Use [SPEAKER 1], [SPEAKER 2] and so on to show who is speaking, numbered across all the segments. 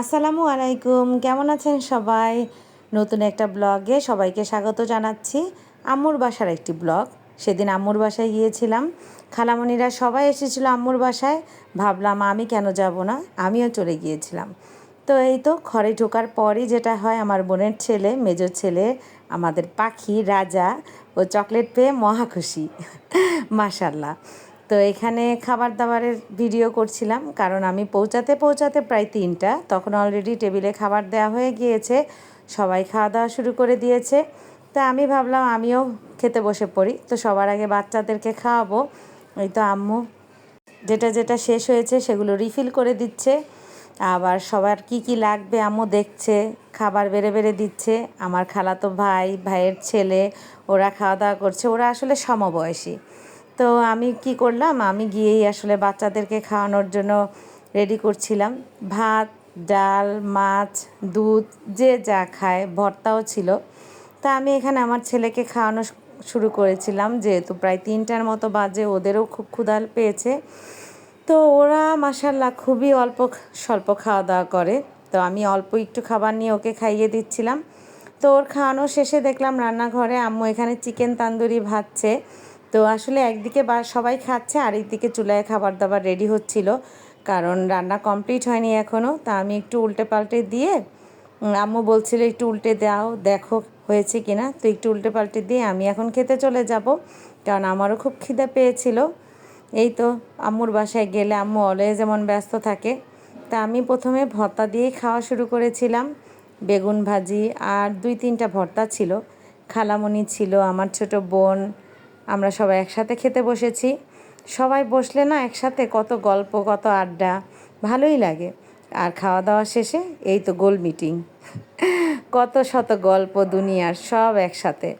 [SPEAKER 1] আসসালামু আলাইকুম, কেমন আছেন সবাই? নতুন একটা ব্লগে সবাইকে স্বাগত জানাচ্ছি। আম্মুর বাসার একটি ব্লগ। সেদিন আম্মুর বাসায় গিয়েছিলাম। খালামণিরা সবাই এসেছিল আম্মুর বাসায়। ভাবলাম, আমি কেন যাব না? আমিও চলে গিয়েছিলাম। তো এই তো ঘরে ঢোকার পরই যেটা হয়, আমার বোনের ছেলে মেজর ছেলে, আমাদের পাখি রাজা ও চকলেট পেয়ে মহা খুশি। মাশাল্লাহ তো এখানে খাবার দাবারের ভিডিও করছিলাম, কারণ আমি পৌঁছাতে পৌঁছাতে প্রায় তিনটা, তখন অলরেডি টেবিলে খাবার দেওয়া হয়ে গিয়েছে, সবাই খাওয়া দাওয়া শুরু করে দিয়েছে। তা আমি ভাবলাম আমিও খেতে বসে পড়ি, তো সবার আগে বাচ্চাদেরকে খাওয়াবো। এই তো আম্মু, যেটা যেটা শেষ হয়েছে সেগুলো রিফিল করে দিচ্ছে। আবার সবার কি কি লাগবে আম্মু দেখছে, খাবার বেড়ে বেড়ে দিচ্ছে। আমার খালাতো ভাই, ভাইয়ের ছেলে, ওরা খাওয়া দাওয়া করছে, ওরা আসলে সমবয়সী। তো আমি কি করলাম? আমি গিয়েই আসলে বাচ্চাদেরকে খাওয়ানোর জন্য রেডি করছিলাম। ভাত, ডাল, মাছ, দুধ, যে যা খায়, ভর্তাও ছিল। তা আমি এখানে আমার ছেলেকে খাওয়ানো শুরু করেছিলাম, যেহেতু প্রায় তিনটার মতো বাজে, ওদেরও খুব ক্ষুধাল পেয়েছে। তো ওরা মাসাল্লাহ খুবই অল্প স্বল্প খাওয়া দাওয়া করে। তো আমি অল্প একটু খাবার নিয়ে ওকে খাইয়ে দিচ্ছিলাম। তো ওর খাওয়ানো শেষে দেখলাম রান্নাঘরে আম্মু এখানে চিকেন তান্দুরি ভাজছে। তো আসলে একদিকে বা, সবাই খাচ্ছে, আরেকদিকে চুলায় খাবার দাবার রেডি হচ্ছিল। কারণ রান্না কমপ্লিট হয়নি এখনও তা আমি একটু উল্টে পাল্টে দিয়ে আম্মু বলছিল একটু উল্টে দাও, দেখো হয়েছে কি না তো একটু উল্টে পাল্টে দিয়ে আমি এখন খেতে চলে যাব, কারণ আমারও খুব খিদে পেয়েছিল। এই তো আম্মুর বাসায় গেলে আম্মু অলওয়েজ যেমন ব্যস্ত থাকে। তা আমি প্রথমে ভর্তা দিয়েই খাওয়া শুরু করেছিলাম। বেগুন ভাজি আর দুই তিনটা ভর্তা ছিল। খালামণি ছিল, আমার ছোট বোন আমরা সবাই একসাথে খেতে বসেছি। সবাই বসলে না একসাথে কত গল্প, কত আড্ডা, ভালোই লাগে। আর খাওয়া দাওয়া শেষে এই তো গোল মিটিং। কত শত গল্প দুনিয়ার সব একসাথে।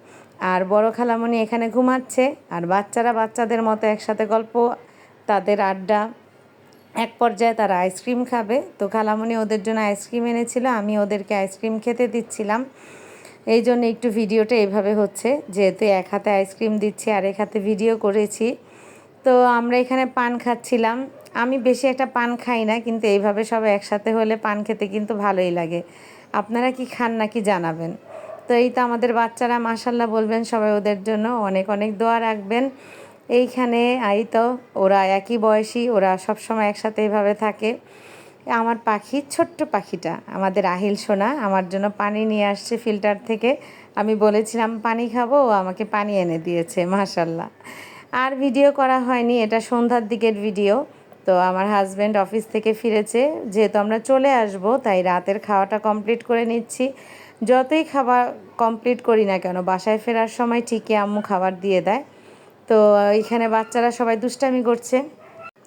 [SPEAKER 1] আর বড় খালামণি এখানে ঘুমাচ্ছে, আর বাচ্চারা বাচ্চাদের মতো একসাথে গল্প, তাদের আড্ডা। এক পর্যায়ে তারা আইসক্রিম খাবে। তো খালামণি ওদের জন্য আইসক্রিম এনেছিল, আমি ওদেরকে আইসক্রিম খেতে দিচ্ছিলাম। এই জন্য একটু ভিডিওটা এইভাবে হচ্ছে, যেহেতু এক হাতে আইসক্রিম দিচ্ছি আর এক হাতে ভিডিও করেছি। তো আমরা এখানে পান খাচ্ছিলাম। আমি বেশি একটা পান খাই না, কিন্তু এইভাবে সব একসাথে হলে পান খেতে কিন্তু ভালোই লাগে। আপনারা কি খান নাকি জানাবেন। তো এই তো আমাদের বাচ্চারা মাসাল্লাহ বলবেন সবাই ওদের জন্য অনেক অনেক দোয়া রাখবেন। এইখানে, এই তো, ওরা একই বয়সী, ওরা সবসময় একসাথে এইভাবে থাকে। আমার পাখি, ছোট্ট পাখিটা, আমাদের আহিল সোনা, আমার জন্য পানি নিয়ে আসছে ফিল্টার থেকে। আমি বলেছিলাম, পানি খাব আমাকে পানি এনে দিয়েছে, মাশাল্লাহ। আর ভিডিও করা হয়নি, এটা সন্ধ্যার দিকের ভিডিও। তো আমার হাজব্যান্ড অফিস থেকে ফিরেছে, যেহেতু আমরা চলে আসব, তাই রাতের খাওয়াটা কমপ্লিট করে নিচ্ছি। যতই খাবার কমপ্লিট করি না কেন, বাসায় ফেরার সময় ঠিকই আম্মু খাবার দিয়ে দেয়। তো এখানে বাচ্চারা সবাই দুষ্টামি করছে।